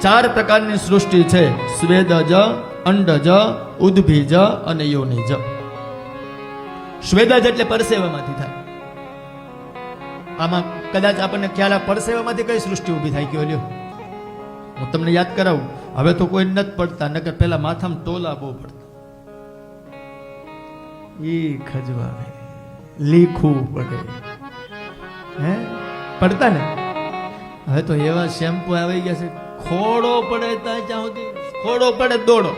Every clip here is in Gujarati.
ચાર પ્રકારની સૃષ્ટિ છે. સ્વેદજ, અંડજ, ઉદ્ભીજ અને યોનિજ. સ્વેદજ એટલે પરસેવામાંથી થાય. આમાં કદાચ આપણને ખ્યાલ આ પરસેવામાંથી કઈ સૃષ્ટિ ઊભી થાય કે લ્યો? હું તમને યાદ કરાવું. હવે તો કોઈ નથી પડતા, નકર પેલા માથામાં ટોલા બહુ પડતા. એ ખજવાવે. લીખવું પડે. હે? પડતા ને? હવે તો એવા શેમ્પુ આવી ગયા છે. ખોડો પડે ત્યાં જ્યાં સુધી ખોડો પડે દોડો.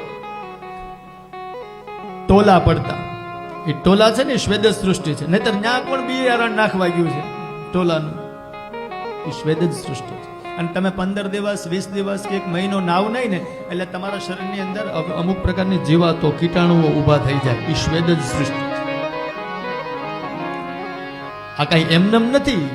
ટોલા પડતા. એ ટોલા છે ને શ્વેદ સૃષ્ટિ છે. નહીતર ત્યાં કોણ બિયારણ નાખવા ગયું છે? ટોલાનું. એ શ્વેદ સૃષ્ટિ છે. અને તમે પંદર દિવસ, વીસ દિવસ કે એક મહિનો નાવ નહીં ને, એટલે તમારા શરીરની અંદર અમુક પ્રકારની જીવાતો, કીટાણુઓ ઊભા થઈ જાય. એ શ્વેદ સૃષ્ટિ આ કઈ એમનેમ નથી.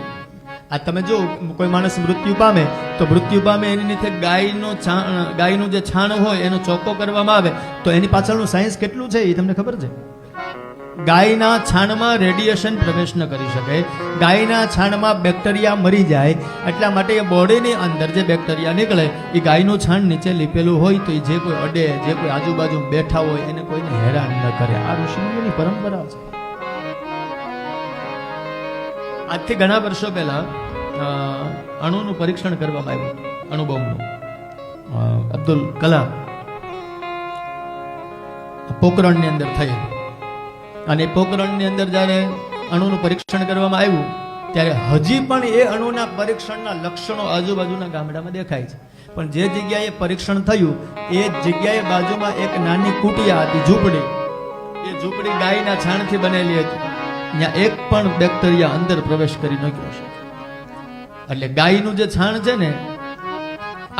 આ તમે જો કોઈ માણસ મૃત્યુ પામે, તો મૃત્યુ પામે એની નીચે ગાયનો છાણ, ગાયનું જે છાણ હોય એનો ચોખ્ખો કરવામાં આવે, તો એની પાછળનું સાયન્સ કેટલું છે એ તમને ખબર છે? ગાયના છાણમાં રેડિયેશન પ્રવેશ ન કરી શકે. ગાયના છાણમાં બેક્ટેરિયા મરી જાય. એટલા માટે એ બોડીની અંદર જે બેક્ટેરિયા નીકળે, એ ગાયનું છાણ નીચે લીપેલું હોય તો એ જે કોઈ અડે, જે કોઈ આજુબાજુ બેઠા હોય એને કોઈને હેરાન ન કરે. આ ઋષિમુનિની પરંપરા છે. આજથી ઘણા વર્ષો પહેલા અણુનું પરીક્ષણ કરવામાં આવ્યું અણુબોમ્બનું અબ્દુલ કલામ પોકરણની અંદર થયેલું. અને પોકરણની અંદર જ્યારે અણુનું પરીક્ષણ કરવામાં આવ્યું, ત્યારે હજી પણ એ અણુના પરીક્ષણના લક્ષણો આજુબાજુના ગામડામાં દેખાય છે. પણ જે જગ્યાએ પરીક્ષણ થયું, એ જગ્યાએ બાજુમાં એક નાની કુટિયા હતી, ઝૂંપડી. એ ઝૂંપડી ગાયના છાણથી બનેલી હતી. ત્યાં એક પણ બેક્ટેરિયા અંદર પ્રવેશ કરી ન ગયો છે. એટલે ગાયનું જે છાણ છે ને,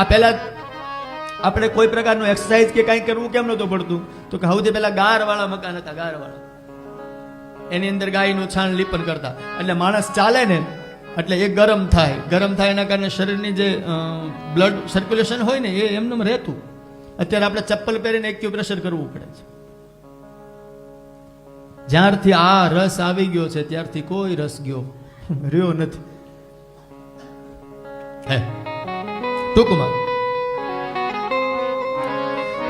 આ પહેલા આપણે કોઈ પ્રકારનું એક્સરસાઇઝ કે કાંઈ કરવું કેમ નહોતું પડતું? તો કે સૌથી પહેલા ગારવાળા મકાન હતા ગાર વાળા એની અંદર ગાયનું છાણ લીપન કરતા. એટલે માણસ ચાલે ને, એટલે એ ગરમ થાય. ગરમ થાય એના કારણે શરીરની જે બ્લડ સર્ક્યુલેશન હોય ને, એ એમને રહેતું. અત્યારે આપણે ચપ્પલ પહેરીને એક્યુપ્રેશર કરવું પડે છે. જ્યારથી આ રસ આવી ગયો છે, ત્યારથી કોઈ રસ ગયો રહ્યો નથી. ટૂંકમાં.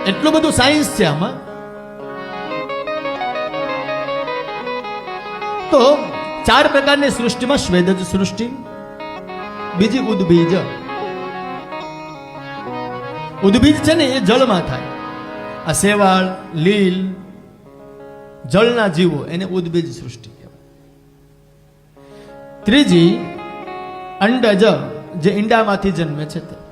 એટલું બધું સાયન્સ છે આમાં. તો ચાર પ્રકારની સૃષ્ટિમાં શ્વેદજ સૃષ્ટિ, બીજી ઉદ્બીજ ઉદ્બીજ છે ને એ જળમાં થાય. આ શેવાળ, લીલ જળના જીવો એને ઉદ્બીજ સૃષ્ટિ કહેવાય. ત્રીજી અંડજ જે ઈંડામાંથી જન્મે છે તે.